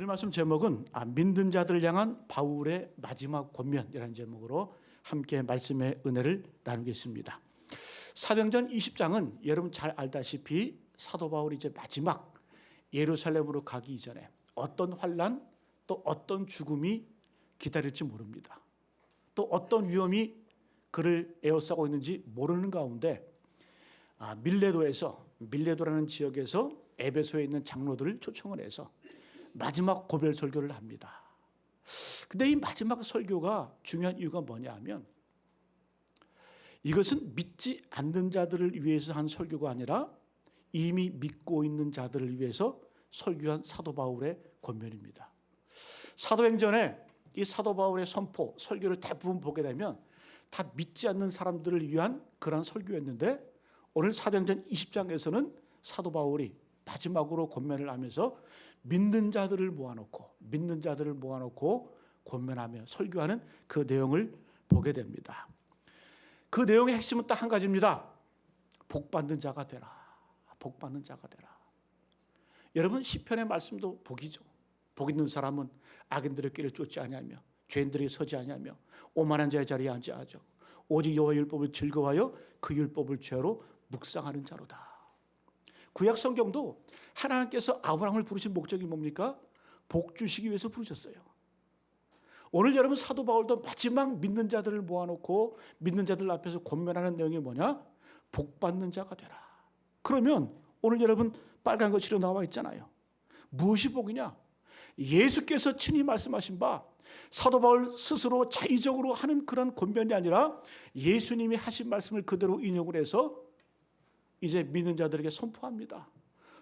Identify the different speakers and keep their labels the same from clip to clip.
Speaker 1: 오늘 말씀 제목은 아, 믿는 자들을 향한 바울의 마지막 권면이라는 제목으로 함께 말씀의 은혜를 나누겠습니다. 사도행전 20장은 여러분 잘 알다시피 사도 바울이 이제 마지막 예루살렘으로 가기 이전에 어떤 환란 또 어떤 죽음이 기다릴지 모릅니다. 또 어떤 위험이 그를 에워싸고 있는지 모르는 가운데 아, 밀레도에서 밀레도라는 지역에서 에베소에 있는 장로들을 초청을 해서 마지막 고별 설교를 합니다. 근데 이 마지막 설교가 중요한 이유가 뭐냐 하면 이것은 믿지 않는 자들을 위해서 한 설교가 아니라 이미 믿고 있는 자들을 위해서 설교한 사도 바울의 권면입니다. 사도행전에 이 사도 바울의 선포, 설교를 대부분 보게 되면 다 믿지 않는 사람들을 위한 그런 설교였는데 오늘 사도행전 20장에서는 사도 바울이 마지막으로 권면을 하면서 믿는 자들을 모아놓고 믿는 자들을 모아놓고 권면하며 설교하는 그 내용을 보게 됩니다. 그 내용의 핵심은 딱 한 가지입니다. 복 받는 자가 되라. 복 받는 자가 되라. 여러분 시편의 말씀도 복이죠. 복 있는 사람은 악인들의 길을 쫓지 아니하며 죄인들이 서지 아니하며 오만한 자의 자리에 앉지 하죠. 오직 여호와 율법을 즐거워하여 그 율법을 죄로 묵상하는 자로다. 구약 성경도 하나님께서 아브라함을 부르신 목적이 뭡니까? 복 주시기 위해서 부르셨어요. 오늘 여러분 사도 바울도 마지막 믿는 자들을 모아놓고 믿는 자들 앞에서 권면하는 내용이 뭐냐? 복 받는 자가 되라. 그러면 오늘 여러분 빨간 것으로 나와 있잖아요. 무엇이 복이냐? 예수께서 친히 말씀하신 바 사도 바울 스스로 자의적으로 하는 그런 권면이 아니라 예수님이 하신 말씀을 그대로 인용을 해서 이제 믿는 자들에게 선포합니다.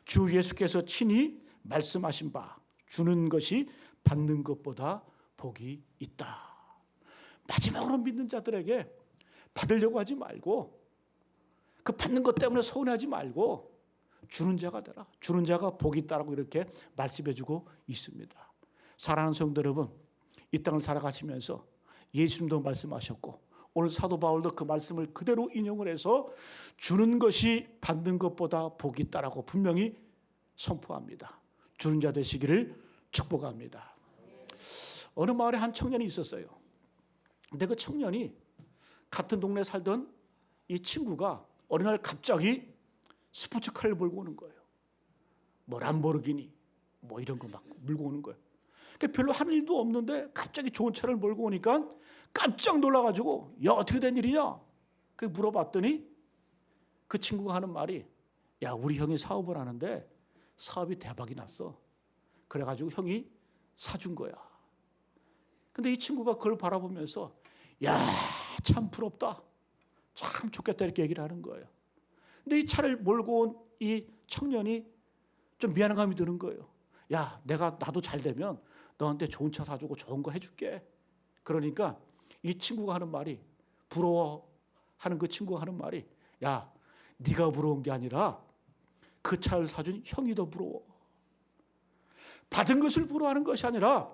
Speaker 1: 주 예수께서 친히 말씀하신 바 주는 것이 받는 것보다 복이 있다. 마지막으로 믿는 자들에게 받으려고 하지 말고 그 받는 것 때문에 서운하지 말고 주는 자가 되라. 주는 자가 복이 있다라고 이렇게 말씀해 주고 있습니다. 사랑하는 성도 여러분, 이 땅을 살아가시면서 예수님도 말씀하셨고 오늘 사도 바울도 그 말씀을 그대로 인용을 해서 주는 것이 받는 것보다 복이 있다라고 분명히 선포합니다. 주는 자 되시기를 축복합니다. 어느 마을에 한 청년이 있었어요. 근데 그 청년이 같은 동네에 살던 이 친구가 어느 날 갑자기 스포츠카를 몰고 오는 거예요. 뭐 람보르기니 뭐 이런 거 막 물고 오는 거예요. 그러니까 별로 할 일도 없는데 갑자기 좋은 차를 몰고 오니까 깜짝 놀라가지고 야 어떻게 된 일이냐? 그 물어봤더니 그 친구가 하는 말이 야 우리 형이 사업을 하는데 사업이 대박이 났어. 그래가지고 형이 사준 거야. 근데 이 친구가 그걸 바라보면서 야 참 부럽다. 참 좋겠다 이렇게 얘기를 하는 거예요. 근데 이 차를 몰고 온 이 청년이 좀 미안한 감이 드는 거예요. 야 내가 나도 잘 되면 너한테 좋은 차 사주고 좋은 거 해줄게. 그러니까 이 친구가 하는 말이 부러워하는 그 친구가 하는 말이 야 네가 부러운 게 아니라 그 차를 사준 형이 더 부러워. 받은 것을 부러워하는 것이 아니라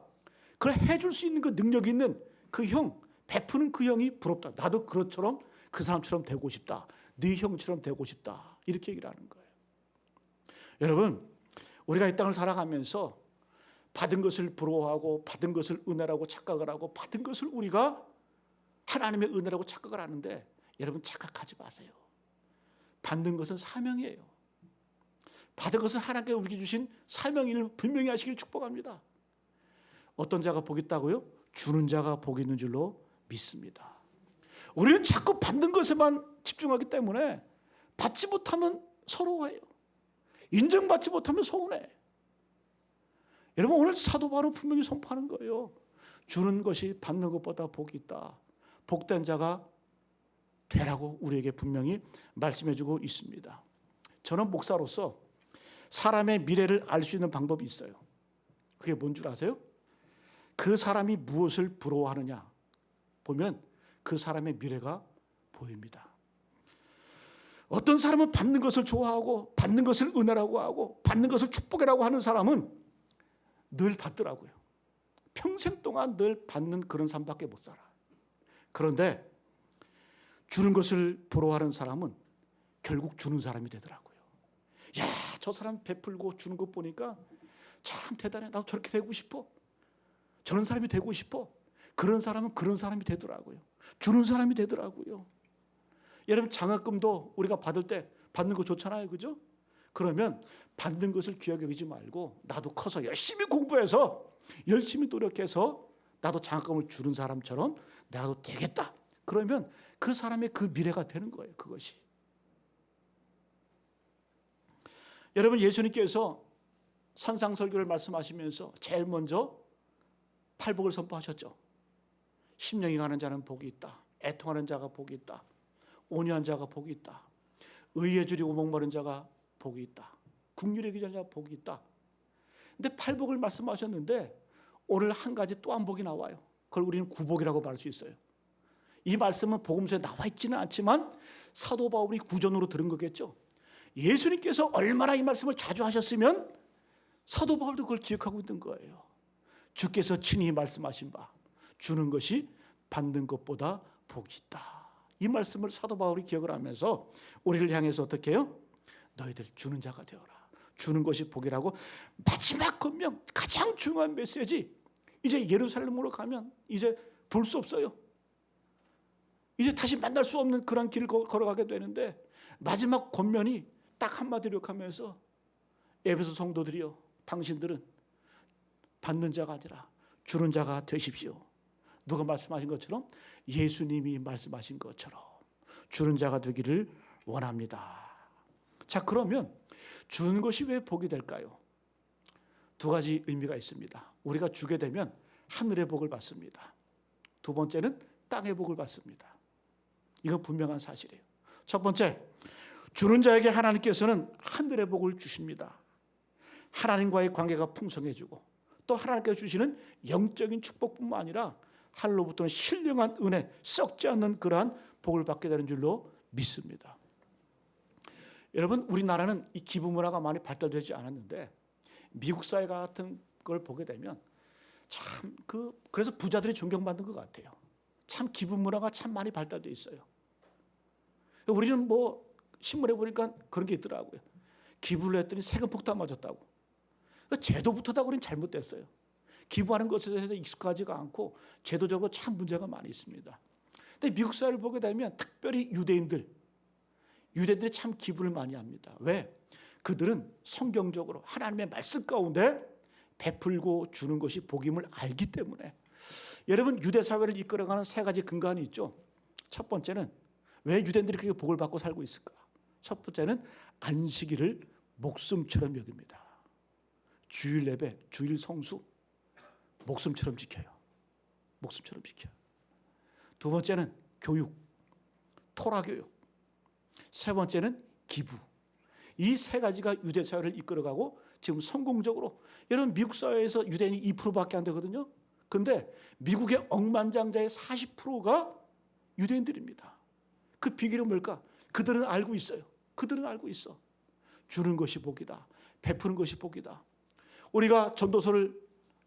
Speaker 1: 그걸 해줄 수 있는 그 능력 있는 그 형, 베푸는 그 형이 부럽다. 나도 그것처럼 그 사람처럼 되고 싶다. 네 형처럼 되고 싶다. 이렇게 얘기를 하는 거예요. 여러분, 우리가 이 땅을 살아가면서 받은 것을 부러워하고 받은 것을 은혜라고 착각을 하고 받은 것을 우리가 하나님의 은혜라고 착각을 하는데 여러분 착각하지 마세요. 받는 것은 사명이에요. 받은 것은 하나님께 우리에게 주신 사명을 분명히 하시길 축복합니다. 어떤 자가 복 있다고요? 주는 자가 복 있는 줄로 믿습니다. 우리는 자꾸 받는 것에만 집중하기 때문에 받지 못하면 서러워해요. 인정받지 못하면 서운해. 여러분 오늘 사도 바로 분명히 선포하는 거예요. 주는 것이 받는 것보다 복이 있다. 복된 자가 되라고 우리에게 분명히 말씀해 주고 있습니다. 저는 목사로서 사람의 미래를 알 수 있는 방법이 있어요. 그게 뭔 줄 아세요? 그 사람이 무엇을 부러워하느냐 보면 그 사람의 미래가 보입니다. 어떤 사람은 받는 것을 좋아하고 받는 것을 은혜라고 하고 받는 것을 축복이라고 하는 사람은 늘 받더라고요. 평생 동안 늘 받는 그런 삶밖에 못 살아. 그런데 주는 것을 부러워하는 사람은 결국 주는 사람이 되더라고요. 야, 저 사람 베풀고 주는 것 보니까 참 대단해. 나도 저렇게 되고 싶어. 저런 사람이 되고 싶어. 그런 사람은 그런 사람이 되더라고요. 주는 사람이 되더라고요. 여러분 장학금도 우리가 받을 때 받는 거 좋잖아요. 그죠? 그러면 받는 것을 귀하게 여기지 말고 나도 커서 열심히 공부해서 열심히 노력해서 나도 장학금을 주는 사람처럼 나도 되겠다. 그러면 그 사람의 그 미래가 되는 거예요. 그것이. 여러분 예수님께서 산상설교를 말씀하시면서 제일 먼저 팔복을 선포하셨죠. 심령이 가는 자는 복이 있다. 애통하는 자가 복이 있다. 온유한 자가 복이 있다. 의에 줄이고 목마른 자가 복이 있다. 국률의 기자는 자가 복이 있다. 근데 팔복을 말씀하셨는데 오늘 한 가지 또 한 복이 나와요. 그걸 우리는 구복이라고 말할 수 있어요. 이 말씀은 복음서에 나와 있지는 않지만 사도 바울이 구전으로 들은 거겠죠. 예수님께서 얼마나 이 말씀을 자주 하셨으면 사도 바울도 그걸 기억하고 있는 거예요. 주께서 친히 말씀하신 바 주는 것이 받는 것보다 복이 있다. 이 말씀을 사도 바울이 기억을 하면서 우리를 향해서 어떻게 해요? 너희들 주는 자가 되어라. 주는 것이 복이라고 마지막 권명 가장 중요한 메시지 이제 예루살렘으로 가면 이제 볼 수 없어요. 이제 다시 만날 수 없는 그런 길을 걸어가게 되는데 마지막 권면이 딱 한마디로 하면서 에베소 성도들이요 당신들은 받는 자가 아니라 주는 자가 되십시오. 누가 말씀하신 것처럼 예수님이 말씀하신 것처럼 주는 자가 되기를 원합니다. 자, 그러면 주는 것이 왜 복이 될까요? 두 가지 의미가 있습니다. 우리가 주게 되면 하늘의 복을 받습니다. 두 번째는 땅의 복을 받습니다. 이건 분명한 사실이에요. 첫 번째, 주는 자에게 하나님께서는 하늘의 복을 주십니다. 하나님과의 관계가 풍성해지고 또 하나님께서 주시는 영적인 축복뿐만 아니라 하늘로부터는 신령한 은혜, 썩지 않는 그러한 복을 받게 되는 줄로 믿습니다. 여러분, 우리나라는 이 기부 문화가 많이 발달되지 않았는데 미국 사회 같은 걸 보게 되면 참 그 그래서 부자들이 존경받는 것 같아요. 참 기부 문화가 참 많이 발달돼 있어요. 우리는 뭐 신문에 보니까 그런 게 있더라고요. 기부를 했더니 세금 폭탄 맞았다고. 그 제도부터다 우리는 잘못됐어요. 기부하는 것에 대해서 익숙하지가 않고 제도적으로 참 문제가 많이 있습니다. 근데 미국 사회를 보게 되면 특별히 유대인들, 유대인들이 참 기부를 많이 합니다. 왜? 그들은 성경적으로 하나님의 말씀 가운데 베풀고 주는 것이 복임을 알기 때문에 여러분 유대 사회를 이끌어가는 세 가지 근간이 있죠. 첫 번째는 왜 유대인들이 그렇게 복을 받고 살고 있을까? 첫 번째는 안식일을 목숨처럼 여깁니다. 주일 예배, 주일 성수 목숨처럼 지켜요. 목숨처럼 지켜요. 두 번째는 교육, 토라 교육. 세 번째는 기부. 이 세 가지가 유대 사회를 이끌어가고 지금 성공적으로 여러분 미국 사회에서 유대인이 2%밖에 안 되거든요. 근데 미국의 억만장자의 40%가 유대인들입니다. 그 비결은 뭘까? 그들은 알고 있어요. 그들은 알고 있어. 주는 것이 복이다. 베푸는 것이 복이다. 우리가 전도서를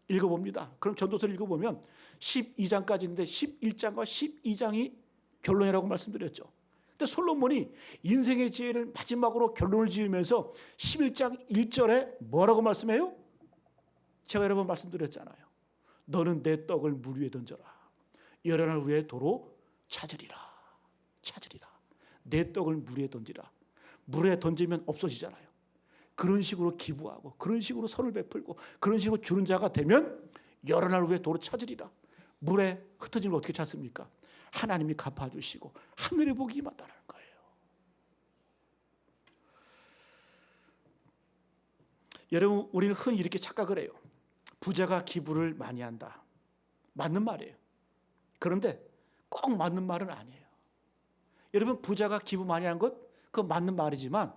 Speaker 1: 읽어봅니다. 그럼 전도서를 읽어보면 12장까지인데 11장과 12장이 결론이라고 말씀드렸죠. 근데 솔로몬이 인생의 지혜를 마지막으로 결론을 지으면서 11장 1절에 뭐라고 말씀해요? 제가 여러 번 말씀드렸잖아요. 너는 내 떡을 물 위에 던져라. 여러 날 후에 도로 찾으리라. 찾으리라. 내 떡을 물 위에 던지라. 물에 던지면 없어지잖아요. 그런 식으로 기부하고 그런 식으로 선을 베풀고 그런 식으로 주는 자가 되면 여러 날 후에 도로 찾으리라. 물에 흩어진 걸 어떻게 찾습니까? 하나님이 갚아주시고 하늘의 복이 임한다는 거예요. 여러분 우리는 흔히 이렇게 착각을 해요. 부자가 기부를 많이 한다. 맞는 말이에요. 그런데 꼭 맞는 말은 아니에요. 여러분 부자가 기부 많이 하는 것 그건 맞는 말이지만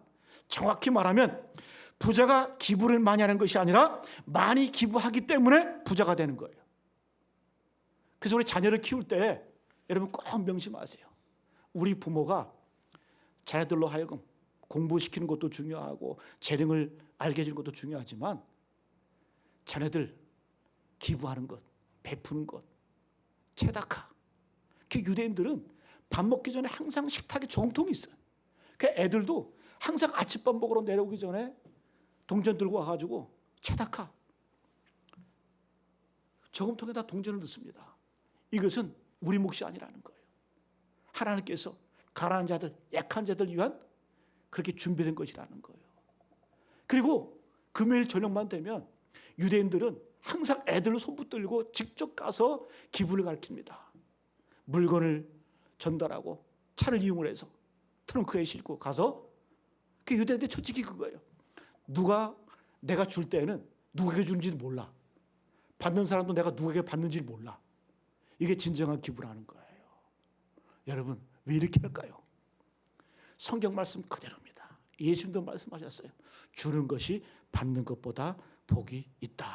Speaker 1: 정확히 말하면 부자가 기부를 많이 하는 것이 아니라 많이 기부하기 때문에 부자가 되는 거예요. 그래서 우리 자녀를 키울 때 여러분 꼭 명심하세요. 우리 부모가 자녀들로 하여금 공부시키는 것도 중요하고 재능을 알게 해주는 것도 중요하지만 자녀들 기부하는 것, 베푸는 것, 체다카. 그 유대인들은 밥 먹기 전에 항상 식탁에 정통이 있어요. 그 애들도 항상 아침밥 먹으러 내려오기 전에 동전 들고 와가지고 체다카 저금통에다 동전을 넣습니다. 이것은 우리 몫이 아니라는 거예요. 하나님께서 가난한 자들, 약한 자들 위한 그렇게 준비된 것이라는 거예요. 그리고 금요일 저녁만 되면 유대인들은 항상 애들을 손붙들고 직접 가서 기부를 가르칩니다. 물건을 전달하고 차를 이용을 해서 트렁크에 싣고 가서 그 유대인들 철칙이 그거예요. 누가 내가 줄 때는 누구에게 주는지 몰라. 받는 사람도 내가 누구에게 받는지 몰라. 이게 진정한 기부라는 거예요. 여러분 왜 이렇게 할까요? 성경 말씀 그대로입니다. 예수님도 말씀하셨어요. 주는 것이 받는 것보다 복이 있다.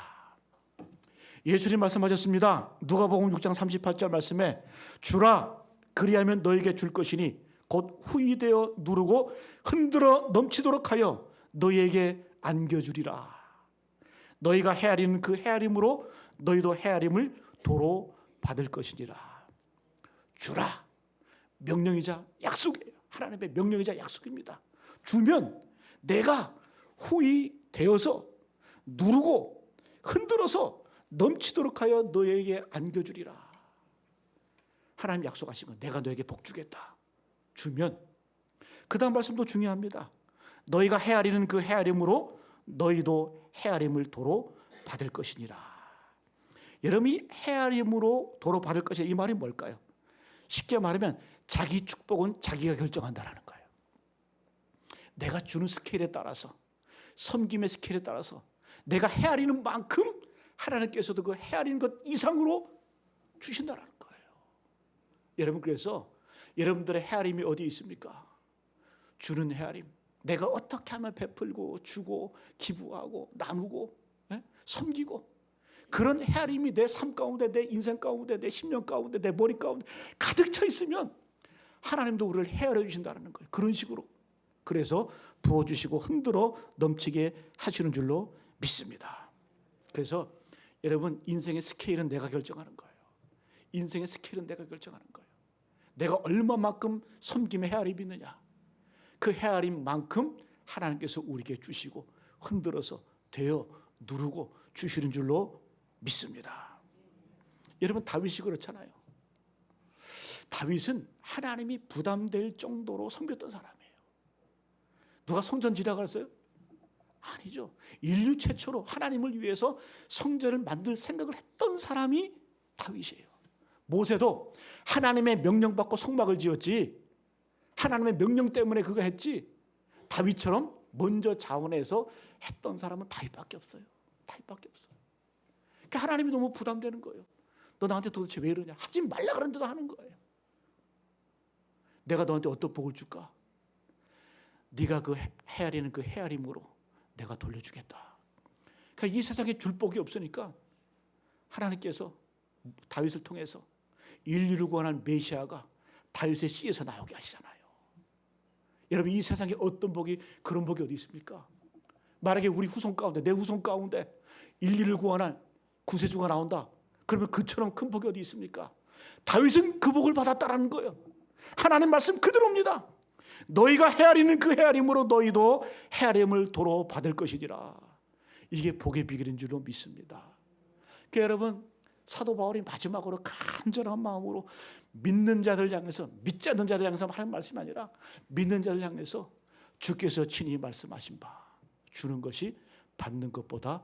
Speaker 1: 예수님 말씀하셨습니다. 누가복음 6장 38절 말씀에 주라 그리하면 너에게 줄 것이니 곧 후이되어 누르고 흔들어 넘치도록 하여 너희에게 안겨주리라. 너희가 헤아리는 그 헤아림으로 너희도 헤아림을 도로 받을 것이니라. 주라. 명령이자 약속이에요. 하나님의 명령이자 약속입니다. 주면 내가 후이 되어서 누르고 흔들어서 넘치도록 하여 너에게 안겨주리라. 하나님 약속하신 건 내가 너에게 복 주겠다. 주면 그 다음 말씀도 중요합니다. 너희가 헤아리는 그 헤아림으로 너희도 헤아림을 도로 받을 것이니라. 여러분이 헤아림으로 도로 받을 것이 이 말이 뭘까요? 쉽게 말하면 자기 축복은 자기가 결정한다라는 거예요. 내가 주는 스케일에 따라서 섬김의 스케일에 따라서 내가 헤아리는 만큼 하나님께서도 그 헤아리는 것 이상으로 주신다라는 거예요. 여러분 그래서 여러분들의 헤아림이 어디 있습니까? 주는 헤아림. 내가 어떻게 하면 베풀고 주고 기부하고 나누고 예? 섬기고 그런 헤아림이 내 삶 가운데 내 인생 가운데 내 10년 가운데 내 머리 가운데 가득 차 있으면 하나님도 우리를 헤아려 주신다는 거예요. 그런 식으로. 그래서 부어 주시고 흔들어 넘치게 하시는 줄로 믿습니다. 그래서 여러분 인생의 스케일은 내가 결정하는 거예요. 인생의 스케일은 내가 결정하는 거예요. 내가 얼마만큼 섬김의 헤아림이 있느냐. 그 헤아림만큼 하나님께서 우리에게 주시고 흔들어서 되어 누르고 주시는 줄로 믿습니다. 여러분 다윗이 그렇잖아요. 다윗은 하나님이 부담될 정도로 섬겼던 사람이에요. 누가 성전 지라고 했어요? 아니죠. 인류 최초로 하나님을 위해서 성전을 만들 생각을 했던 사람이 다윗이에요. 모세도 하나님의 명령 받고 성막을 지었지. 하나님의 명령 때문에 그거 했지. 다윗처럼 먼저 자원해서 했던 사람은 다윗밖에 없어요. 다윗밖에 없어요. 그러니까 하나님이 너무 부담되는 거예요. 너 나한테 도대체 왜 이러냐? 하지 말라 그런데도 하는 거예요. 내가 너한테 어떤 복을 줄까? 네가 그 헤아리는 그 헤아림으로 내가 돌려주겠다. 그러니까 이 세상에 줄 복이 없으니까 하나님께서 다윗을 통해서 인류를 구원할 메시아가 다윗의 씨에서 나오게 하시잖아요. 여러분 이 세상에 어떤 복이 그런 복이 어디 있습니까? 만약에 우리 후손 가운데 내 후손 가운데 인류를 구원할 구세주가 나온다. 그러면 그처럼 큰 복이 어디 있습니까? 다윗은 그 복을 받았다라는 거예요. 하나님 말씀 그대로입니다. 너희가 헤아리는 그 헤아림으로 너희도 헤아림을 도로 받을 것이니라. 이게 복의 비결인 줄로 믿습니다. 그 여러분 사도 바울이 마지막으로 간절한 마음으로 믿는 자들 향해서 믿지 않는 자들 향해서 하는 말씀이 아니라 믿는 자들 향해서 주께서 친히 말씀하신 바 주는 것이 받는 것보다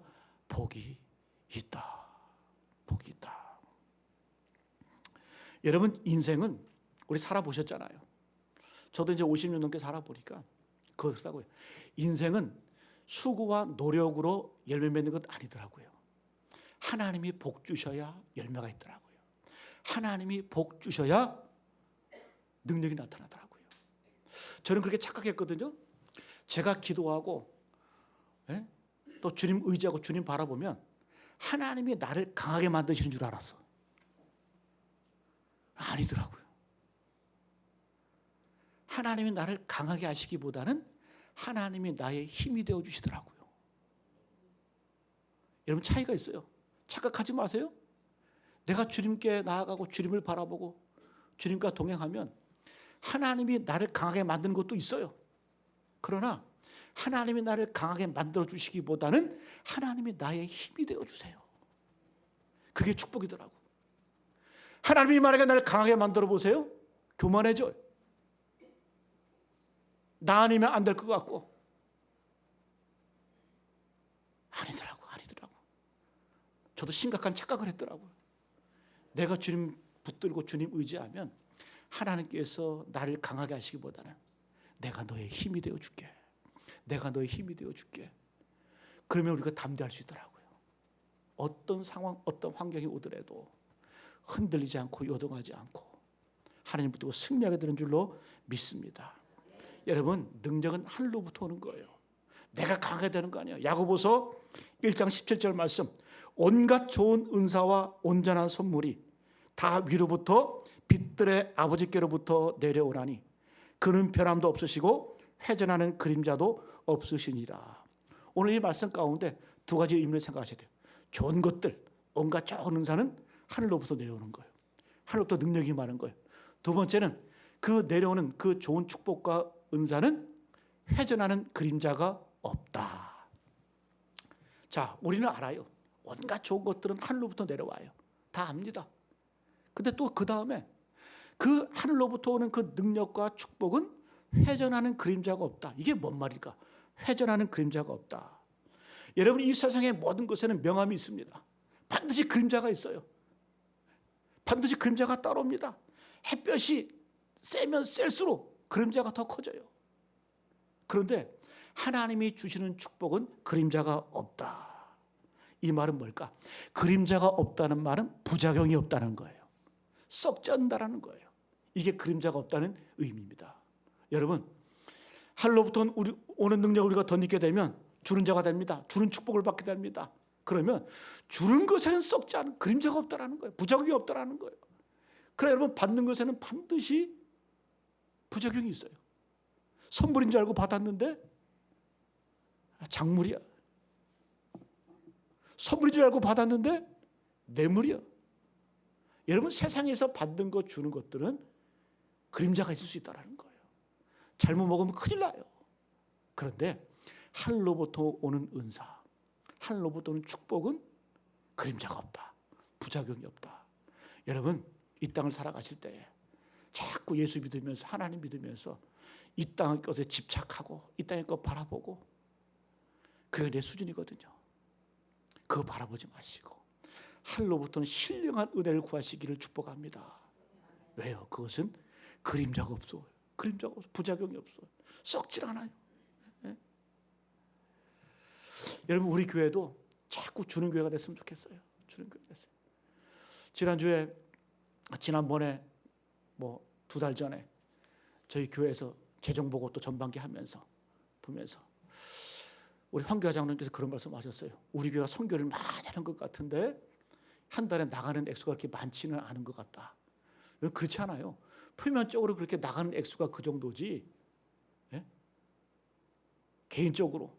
Speaker 1: 복이 있다. 복이 있다. 여러분 인생은 우리 살아보셨잖아요. 저도 이제 50년 넘게 살아보니까 그렇다고요. 인생은 수고와 노력으로 열매 맺는 것 아니더라고요. 하나님이 복 주셔야 열매가 있더라고요. 하나님이 복 주셔야 능력이 나타나더라고요. 저는 그렇게 착각했거든요. 제가 기도하고 예? 또 주님 의지하고 주님 바라보면 하나님이 나를 강하게 만드시는 줄 알았어. 아니더라고요. 하나님이 나를 강하게 하시기보다는 하나님이 나의 힘이 되어 주시더라고요. 여러분 차이가 있어요. 착각하지 마세요. 내가 주님께 나아가고 주님을 바라보고 주님과 동행하면 하나님이 나를 강하게 만드는 것도 있어요. 그러나 하나님이 나를 강하게 만들어 주시기보다는 하나님이 나의 힘이 되어 주세요. 그게 축복이더라고. 하나님이 만약에 나를 강하게 만들어 보세요. 교만해져요. 나 아니면 안 될 것 같고. 아니더라고, 아니더라고. 저도 심각한 착각을 했더라고요. 내가 주님 붙들고 주님 의지하면 하나님께서 나를 강하게 하시기보다는 내가 너의 힘이 되어 줄게. 내가 너의 힘이 되어 줄게. 그러면 우리가 담대할 수 있더라고요. 어떤 상황, 어떤 환경이 오더라도 흔들리지 않고 요동하지 않고 하나님 붙들고 승리하게 되는 줄로 믿습니다. 여러분, 능력은 하늘로부터 오는 거예요. 내가 강하게 되는 거 아니에요. 야고보서 1장 17절 말씀. 온갖 좋은 은사와 온전한 선물이 다 위로부터 빛들의 아버지께로부터 내려오나니 그는 변함도 없으시고 회전하는 그림자도 없으시니라. 오늘 이 말씀 가운데 두 가지 의미를 생각하셔야 돼요. 좋은 것들, 온갖 좋은 은사는 하늘로부터 내려오는 거예요. 하늘로부터 능력이 많은 거예요. 두 번째는 그 내려오는 그 좋은 축복과 은사는 회전하는 그림자가 없다. 자, 우리는 알아요. 온갖 좋은 것들은 하늘로부터 내려와요. 다 압니다. 근데 또 그 다음에 그 하늘로부터 오는 그 능력과 축복은 회전하는 그림자가 없다. 이게 뭔 말일까? 회전하는 그림자가 없다. 여러분 이 세상의 모든 것에는 명함이 있습니다. 반드시 그림자가 있어요. 반드시 그림자가 따라옵니다. 햇볕이 세면 셀수록 그림자가 더 커져요. 그런데 하나님이 주시는 축복은 그림자가 없다. 이 말은 뭘까? 그림자가 없다는 말은 부작용이 없다는 거예요. 썩지 않는다라는 거예요. 이게 그림자가 없다는 의미입니다. 여러분, 하늘로부터 우리, 오는 능력을 우리가 덧입게 되면 주는 자가 됩니다. 주는 축복을 받게 됩니다. 그러면 주는 것에는 썩지 않은 그림자가 없다라는 거예요. 부작용이 없다라는 거예요. 그래 여러분 받는 것에는 반드시 부작용이 있어요. 선물인 줄 알고 받았는데 작물이야. 선물인 줄 알고 받았는데 뇌물이야. 여러분 세상에서 받는 것 주는 것들은 그림자가 있을 수 있다라는 거예요. 잘못 먹으면 큰일 나요. 그런데 하늘로부터 오는 은사, 하늘로부터 오는 축복은 그림자가 없다. 부작용이 없다. 여러분 이 땅을 살아가실 때 자꾸 예수 믿으면서 하나님 믿으면서 이 땅의 것에 집착하고 이 땅의 것 바라보고 그게 내 수준이거든요. 그거 바라보지 마시고 하늘로부터는 신령한 은혜를 구하시기를 축복합니다. 왜요? 그것은 그림자가 없어. 그림자가 없어. 부작용이 없어. 썩질 않아요. 예? 여러분 우리 교회도 자꾸 주는 교회가 됐으면 좋겠어요. 주는 교회가 됐어요. 지난주에 지난번에 뭐 두 달 전에 저희 교회에서 재정 보고 또 전반기 하면서 보면서 우리 황교화 장로님께서 그런 말씀 하셨어요. 우리 교회가 선교를 많이 하는 것 같은데 한 달에 나가는 액수가 그렇게 많지는 않은 것 같다. 그렇지 않아요. 표면적으로 그렇게 나가는 액수가 그 정도지. 예? 개인적으로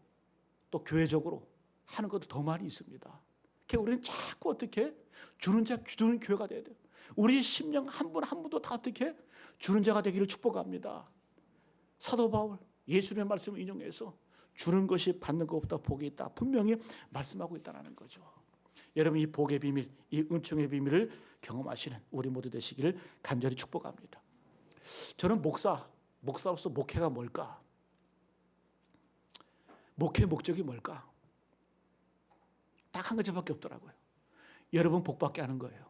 Speaker 1: 또 교회적으로 하는 것도 더 많이 있습니다. 그러니까 우리는 자꾸 어떻게 주는 자 주는 교회가 돼야 돼요. 우리 심령 한 분 한 분도 다 어떻게 주는 자가 되기를 축복합니다. 사도 바울 예수님의 말씀을 인용해서 주는 것이 받는 것보다 복이 있다. 분명히 말씀하고 있다는 거죠. 여러분 이 복의 비밀, 이 은총의 비밀을 경험하시는 우리 모두 되시기를 간절히 축복합니다. 저는 목사, 목사로서 목회가 뭘까? 목회 목적이 뭘까? 딱 한 가지밖에 없더라고요. 여러분 복받게 하는 거예요.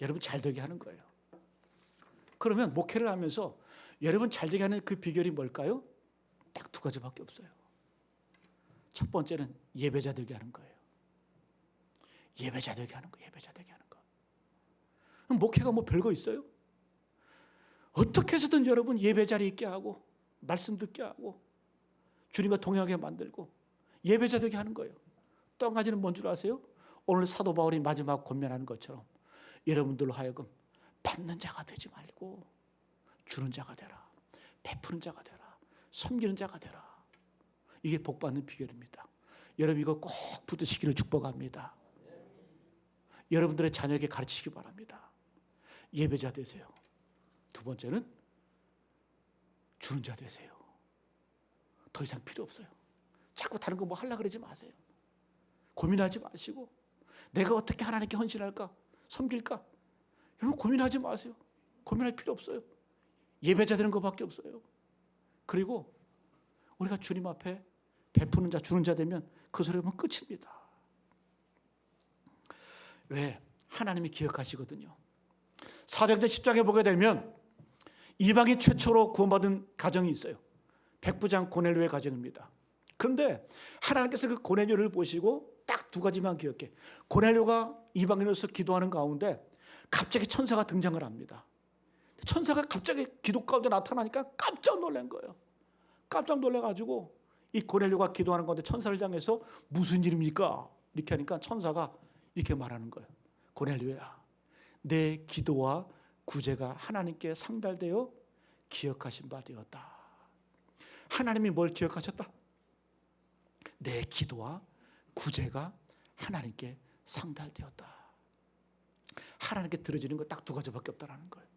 Speaker 1: 여러분 잘 되게 하는 거예요. 그러면 목회를 하면서 여러분 잘 되게 하는 그 비결이 뭘까요? 딱 두 가지밖에 없어요. 첫 번째는 예배자 되게 하는 거예요. 예배자 되게 하는 거, 예배자 되게 하는 거. 목회가 뭐 별거 있어요? 어떻게 해서든 여러분 예배 자리 있게 하고 말씀 듣게 하고 주님과 동행하게 만들고 예배자 되게 하는 거예요. 또 한 가지는 뭔 줄 아세요? 오늘 사도 바울이 마지막 권면하는 것처럼 여러분들로 하여금 받는 자가 되지 말고 주는 자가 되라. 베푸는 자가 되라. 섬기는 자가 되라. 이게 복 받는 비결입니다. 여러분 이거 꼭 붙으시기를 축복합니다. 여러분들의 자녀에게 가르치시기 바랍니다. 예배자 되세요. 두 번째는 주는 자 되세요. 더 이상 필요 없어요. 자꾸 다른 거 뭐 하려 그러지 마세요. 고민하지 마시고 내가 어떻게 하나님께 헌신할까? 섬길까? 여러분 고민하지 마세요. 고민할 필요 없어요. 예배자 되는 것밖에 없어요. 그리고 우리가 주님 앞에 베푸는 자, 주는 자 되면 그 소리 하면 끝입니다. 왜? 하나님이 기억하시거든요. 사도행전 10장에 보게 되면 이방인 최초로 구원받은 가정이 있어요. 백부장 고넬료의 가정입니다. 그런데 하나님께서 그 고넬료를 보시고 딱 두 가지만 기억해. 고넬료가 이방인으로서 기도하는 가운데 갑자기 천사가 등장을 합니다. 천사가 갑자기 기도 가운데 나타나니까 깜짝 놀란 거예요. 깜짝 놀래가지고 이 고넬료가 기도하는 건데 천사를 향해서 무슨 일입니까? 이렇게 하니까 천사가 이렇게 말하는 거예요. 고넬료야, 내 기도와 구제가 하나님께 상달되어 기억하신 바 되었다. 하나님이 뭘 기억하셨다? 내 기도와 구제가 하나님께 상달되었다. 하나님께 들어지는 거 딱 두 가지밖에 없다라는 거예요.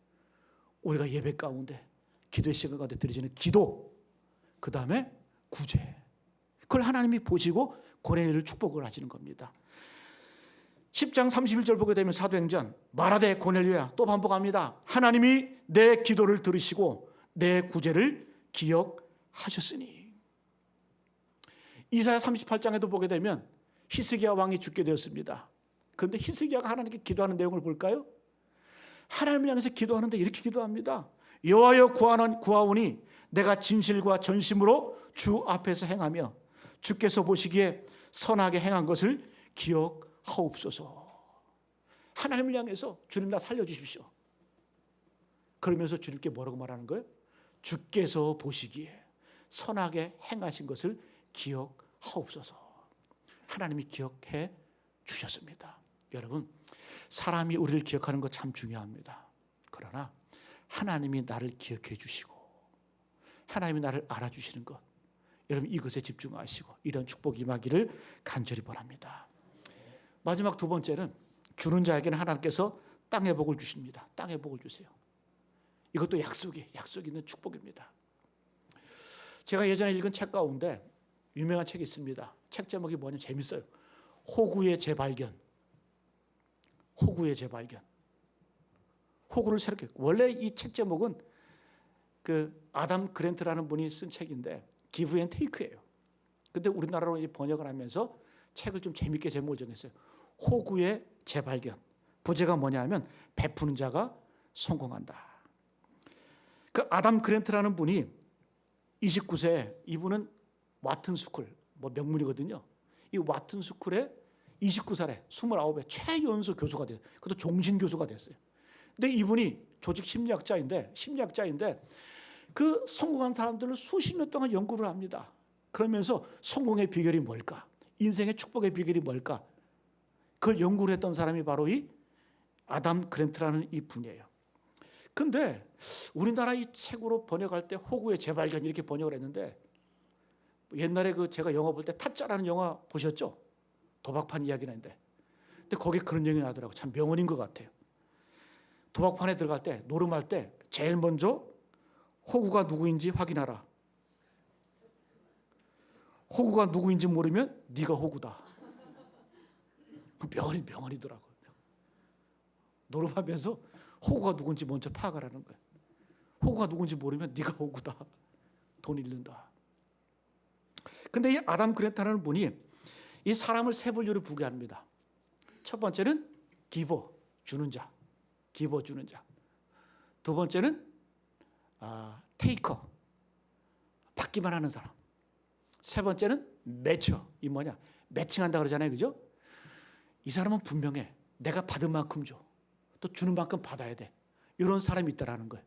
Speaker 1: 우리가 예배 가운데 기도의 시간 가운데 드려지는 기도, 그 다음에 구제. 그걸 하나님이 보시고 고레를 축복을 하시는 겁니다. 10장 31절 보게 되면 사도행전 말하되 고넬료야 또 반복합니다. 하나님이 내 기도를 들으시고 내 구제를 기억하셨으니. 이사야 38장에도 보게 되면 히스기야 왕이 죽게 되었습니다. 그런데 히스기야가 하나님께 기도하는 내용을 볼까요? 하나님을 향해서 기도하는데 이렇게 기도합니다. 여호와여 구하오니 내가 진실과 전심으로 주 앞에서 행하며 주께서 보시기에 선하게 행한 것을 기억 하옵소서. 하나님을 향해서 주님 나 살려주십시오. 그러면서 주님께 뭐라고 말하는 거예요? 주께서 보시기에 선하게 행하신 것을 기억하옵소서. 하나님이 기억해 주셨습니다. 여러분, 사람이 우리를 기억하는 것 참 중요합니다. 그러나 하나님이 나를 기억해 주시고 하나님이 나를 알아주시는 것 여러분 이것에 집중하시고 이런 축복이 임하기를 간절히 바랍니다. 마지막 두 번째는 주는 자에게는 하나님께서 땅의 복을 주십니다. 땅의 복을 주세요. 이것도 약속이 약속 있는 축복입니다. 제가 예전에 읽은 책 가운데 유명한 책이 있습니다. 책 제목이 뭐냐 재밌어요. 호구의 재발견. 호구의 재발견. 호구를 새롭게 원래 이 책 제목은 그 아담 그랜트라는 분이 쓴 책인데 기브 앤 테이크예요. 근데 우리나라로 번역을 하면서 책을 좀 재밌게 제목을 정했어요. 호구의 재발견. 부제가 뭐냐면 베푸는 자가 성공한다. 그 아담 그랜트라는 분이 29세 이분은 와튼 스쿨 뭐 명문이거든요. 이 와튼 스쿨에 29살에 29에 최연소 교수가 돼요. 그것도 종신 교수가 됐어요. 근데 이분이 조직 심리학자인데 심리학자인데 그 성공한 사람들을 수십 년 동안 연구를 합니다. 그러면서 성공의 비결이 뭘까? 인생의 축복의 비결이 뭘까? 그걸 연구를 했던 사람이 바로 이 아담 그랜트라는 이 분이에요. 근데 우리나라 이 책으로 번역할 때 호구의 재발견 이렇게 번역을 했는데 옛날에 그 제가 영화 볼 때 타짜라는 영화 보셨죠? 도박판 이야기인데. 근데 거기에 그런 얘기 나더라고. 참 명언인 것 같아요. 도박판에 들어갈 때 노름할 때 제일 먼저 호구가 누구인지 확인하라. 호구가 누구인지 모르면 네가 호구다. 그 명언이 명언이더라고요. 노름하면서 호구가 누군지 먼저 파악하라는 거예요. 호구가 누군지 모르면 네가 호구다. 돈 잃는다. 근데 이 아담 그레타라는 분이 이 사람을 세 분류로 부게합니다. 첫 번째는 기버 주는 자, 기버 주는 자. 두 번째는 아, 테이커 받기만 하는 사람. 세 번째는 매처 이 뭐냐 매칭한다 그러잖아요, 그죠? 이 사람은 분명해. 내가 받은 만큼 줘. 또 주는 만큼 받아야 돼. 이런 사람이 있다라는 거예요.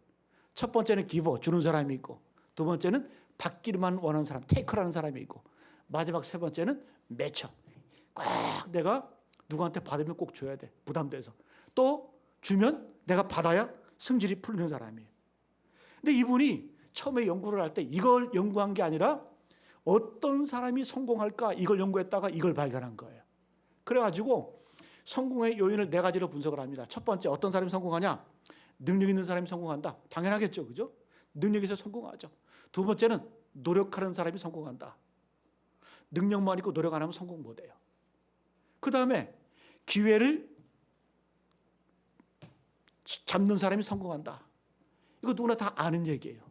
Speaker 1: 첫 번째는 기버 주는 사람이 있고 두 번째는 받기만 원하는 사람 테이커라는 사람이 있고 마지막 세 번째는 매쳐. 꼭 내가 누구한테 받으면 꼭 줘야 돼. 부담돼서. 또 주면 내가 받아야 성질이 풀리는 사람이에요. 근데 이분이 처음에 연구를 할 때 이걸 연구한 게 아니라 어떤 사람이 성공할까 이걸 연구했다가 이걸 발견한 거예요. 그래가지고 성공의 요인을 네 가지로 분석을 합니다. 첫 번째 어떤 사람이 성공하냐? 능력 있는 사람이 성공한다. 당연하겠죠, 그죠? 능력 있어 성공하죠. 두 번째는 노력하는 사람이 성공한다. 능력만 있고 노력 안 하면 성공 못 해요. 그 다음에 기회를 잡는 사람이 성공한다. 이거 누구나 다 아는 얘기예요.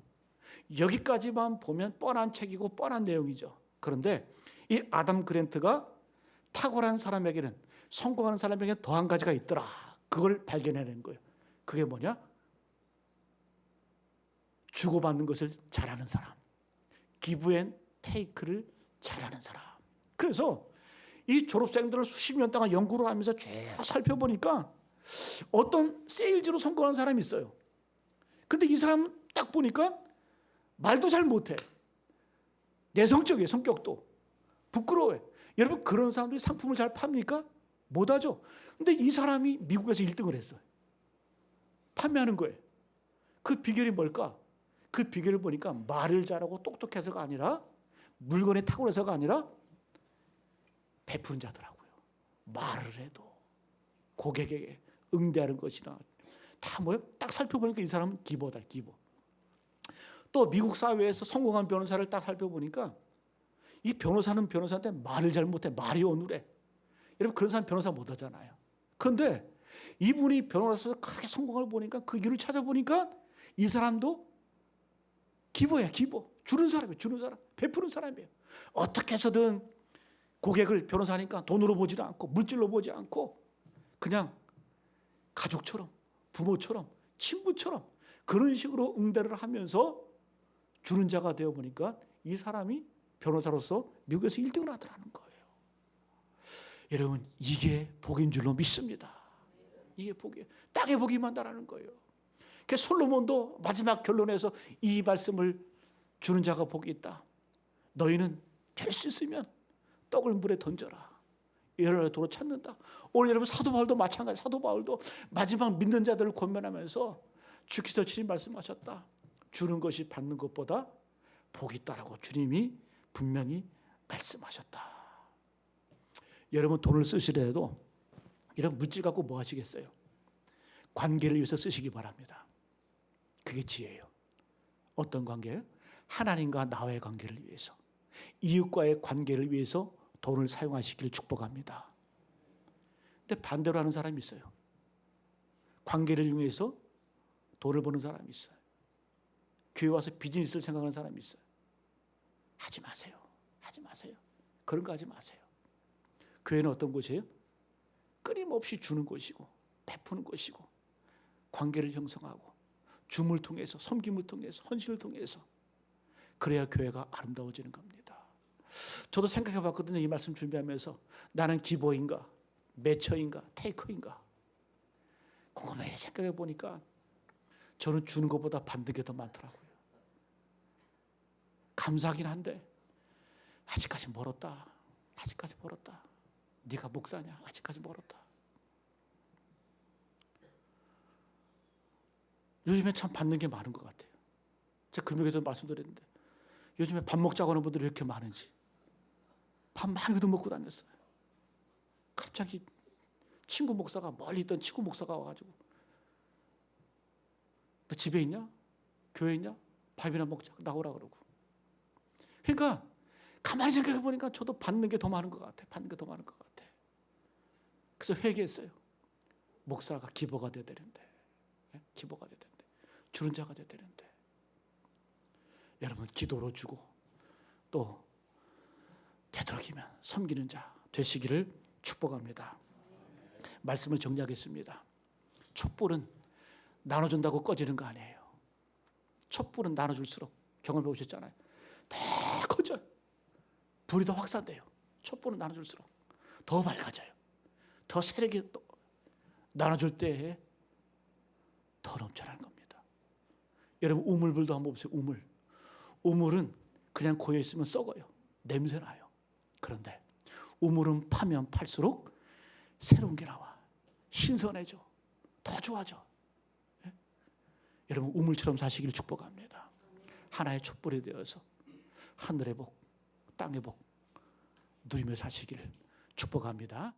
Speaker 1: 여기까지만 보면 뻔한 책이고 뻔한 내용이죠. 그런데 이 아담 그랜트가 탁월한 사람에게는 성공하는 사람에게 더한 가지가 있더라. 그걸 발견해낸 거예요. 그게 뭐냐? 주고받는 것을 잘하는 사람. 앤 테이크를 잘하는 사람. 그래서 이 졸업생들을 수십 년 동안 연구를 하면서 쭉 살펴보니까 어떤 세일즈로 성공한 사람이 있어요. 근데 이 사람 딱 보니까 말도 잘 못해. 내성적이에요, 성격도. 부끄러워해. 여러분, 그런 사람들이 상품을 잘 팝니까? 못하죠. 근데 이 사람이 미국에서 1등을 했어요. 판매하는 거예요. 그 비결이 뭘까? 그 비결을 보니까 말을 잘하고 똑똑해서가 아니라 물건에 탁월해서가 아니라 베푸는 자더라고요. 말을 해도 고객에게 응대하는 것이나 다 뭐예요? 딱 살펴보니까 이 사람은 기보다 기보. 또 미국 사회에서 성공한 변호사를 딱 살펴보니까 이 변호사는 변호사한테 말을 잘 못해 말이 어눌해. 여러분 그런 사람 변호사 못 하잖아요. 그런데 이분이 변호사로서 크게 성공을 보니까 그 이유를 찾아보니까 이 사람도 기보야 기보. 주는 사람이에요. 주는 사람. 베푸는 사람이에요. 어떻게 해서든 고객을 변호사니까 돈으로 보지 않고 물질로 보지 않고 그냥 가족처럼 부모처럼 친구처럼 그런 식으로 응대를 하면서 주는 자가 되어 보니까 이 사람이 변호사로서 미국에서 1등을 하더라는 거예요. 여러분 이게 복인 줄로 믿습니다. 이게 복이 땅의 복이 만다라는 거예요. 그 솔로몬도 마지막 결론에서 이 말씀을 주는 자가 복이 있다. 너희는 될 수 있으면 떡을 물에 던져라. 열을 도로 찾는다. 오늘 여러분 사도 바울도 마찬가지. 사도 바울도 마지막 믿는 자들을 권면하면서 주께서 주님 말씀하셨다. 주는 것이 받는 것보다 복이 있다라고 주님이 분명히 말씀하셨다. 여러분 돈을 쓰시더라도 이런 물질 갖고 뭐 하시겠어요? 관계를 위해서 쓰시기 바랍니다. 그게 지혜예요. 어떤 관계예요? 하나님과 나와의 관계를 위해서. 이웃과의 관계를 위해서 돈을 사용하시기를 축복합니다. 근데 반대로 하는 사람이 있어요. 관계를 이용해서 돈을 버는 사람이 있어요. 교회 와서 비즈니스를 생각하는 사람이 있어요. 하지 마세요. 하지 마세요. 그런 거 하지 마세요. 교회는 어떤 곳이에요? 끊임없이 주는 곳이고 베푸는 곳이고 관계를 형성하고 줌을 통해서 섬김을 통해서 헌신을 통해서 그래야 교회가 아름다워지는 겁니다. 저도 생각해 봤거든요. 이 말씀 준비하면서 나는 기보인가 매처인가 테이커인가 곰곰이 생각해 보니까 저는 주는 것보다 받는 게 더 많더라고요. 감사하긴 한데 아직까지 멀었다. 아직까지 멀었다. 네가 목사냐? 아직까지 멀었다. 요즘에 참 받는 게 많은 것 같아요. 제가 금요일에도 말씀드렸는데 요즘에 밥 먹자고 하는 분들이 이렇게 많은지 밥 많이 그도 먹고 다녔어요. 갑자기 친구 목사가 멀리 있던 친구 목사가 와가지고 너 집에 있냐? 교회 있냐? 밥이나 먹자 나오라 그러고. 그러니까 가만히 생각해 보니까 저도 받는 게 더 많은 것 같아. 받는 게 더 많은 것 같아. 그래서 회개했어요. 목사가 기보가 돼야 되는데, 예? 기보가 돼야 되는데, 주는 자가 돼야 되는데. 여러분 기도로 주고 또 되도록이면 섬기는 자 되시기를 축복합니다. 말씀을 정리하겠습니다. 촛불은 나눠준다고 꺼지는 거 아니에요. 촛불은 나눠줄수록 경험해 오셨잖아요. 더 커져요. 불이 더 확산돼요. 촛불은 나눠줄수록 더 밝아져요. 더 세력이 또 나눠줄 때에 더 넘쳐나는 겁니다. 여러분 우물불도 한번 보세요. 우물. 우물은 그냥 고여 있으면 썩어요. 냄새 나요. 그런데 우물은 파면 팔수록 새로운 게 나와. 신선해져. 더 좋아져. 예? 여러분 우물처럼 사시기를 축복합니다. 하나의 촛불이 되어서 하늘의 복, 땅의 복 누리며 사시기를 축복합니다.